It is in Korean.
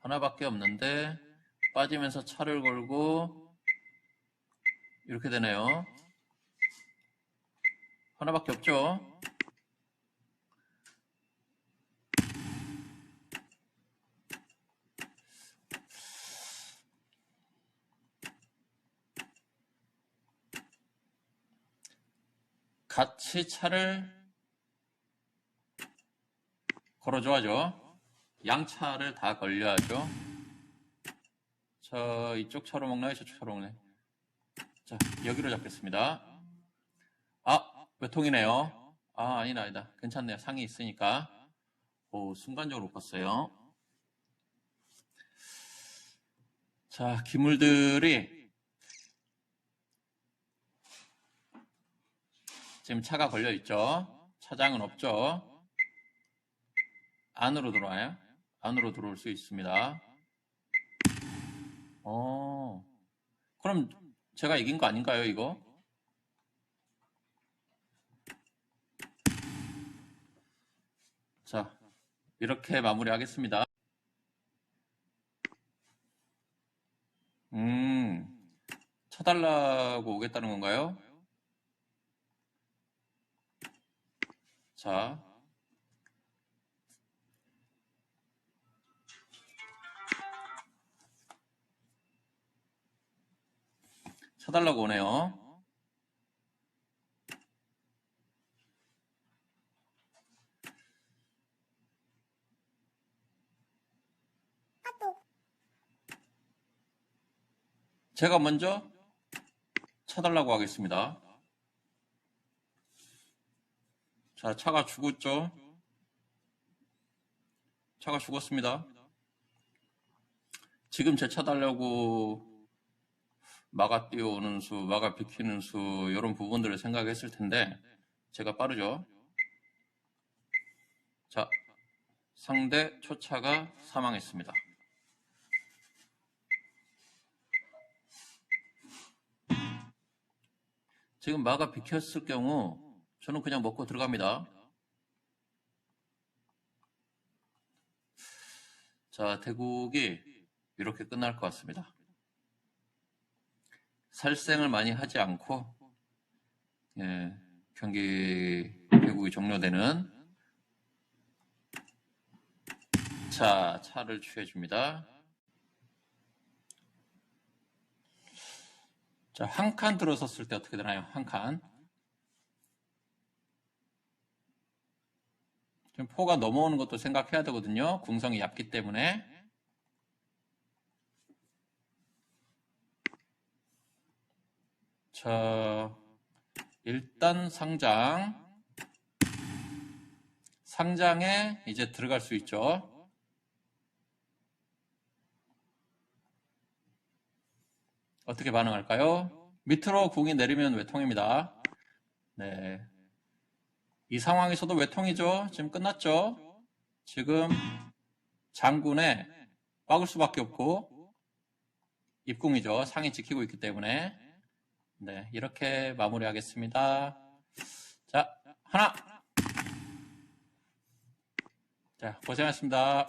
하나밖에 없는데 빠지면서 차를 걸고 이렇게 되네요. 하나밖에 없죠? 같이 차를 걸어줘야죠. 양차를 다 걸려야죠. 자, 이쪽 차로 먹나요? 저쪽 차로 먹나요? 자, 여기로 잡겠습니다. 아, 외통이네요. 아, 아니다, 아니다. 괜찮네요. 상이 있으니까. 오, 순간적으로 못 봤어요. 자, 기물들이 지금 차가 걸려 있죠. 차장은 없죠. 안으로 들어와요. 안으로 들어올 수 있습니다. 어, 그럼 제가 이긴 거 아닌가요, 이거? 자, 이렇게 마무리하겠습니다. 음, 쳐달라고 오겠다는 건가요? 자, 쳐달라고 오네요. 제가 먼저 쳐달라고 하겠습니다. 자, 차가 죽었죠? 차가 죽었습니다. 지금 제 차 달려고 막아 뛰어오는 수, 막아 비키는 수, 이런 부분들을 생각했을 텐데, 제가 빠르죠? 자, 상대 초차가 사망했습니다. 지금 마가 비켰을 경우 저는 그냥 먹고 들어갑니다. 자, 대국이 이렇게 끝날 것 같습니다. 살생을 많이 하지 않고 예, 경기 대국이 종료되는 자, 차를 취해 줍니다. 자, 한 칸 들어섰을 때 어떻게 되나요? 한 칸. 지금 포가 넘어오는 것도 생각해야 되거든요. 궁성이 얇기 때문에. 자, 일단 상장. 상장에 이제 들어갈 수 있죠. 어떻게 반응할까요? 밑으로 궁이 내리면 외통입니다. 네. 이 상황에서도 외통이죠. 지금 끝났죠. 지금 장군에 막을 수밖에 없고 입궁이죠. 상이 지키고 있기 때문에 네 이렇게 마무리하겠습니다. 자 하나 자 고생하셨습니다.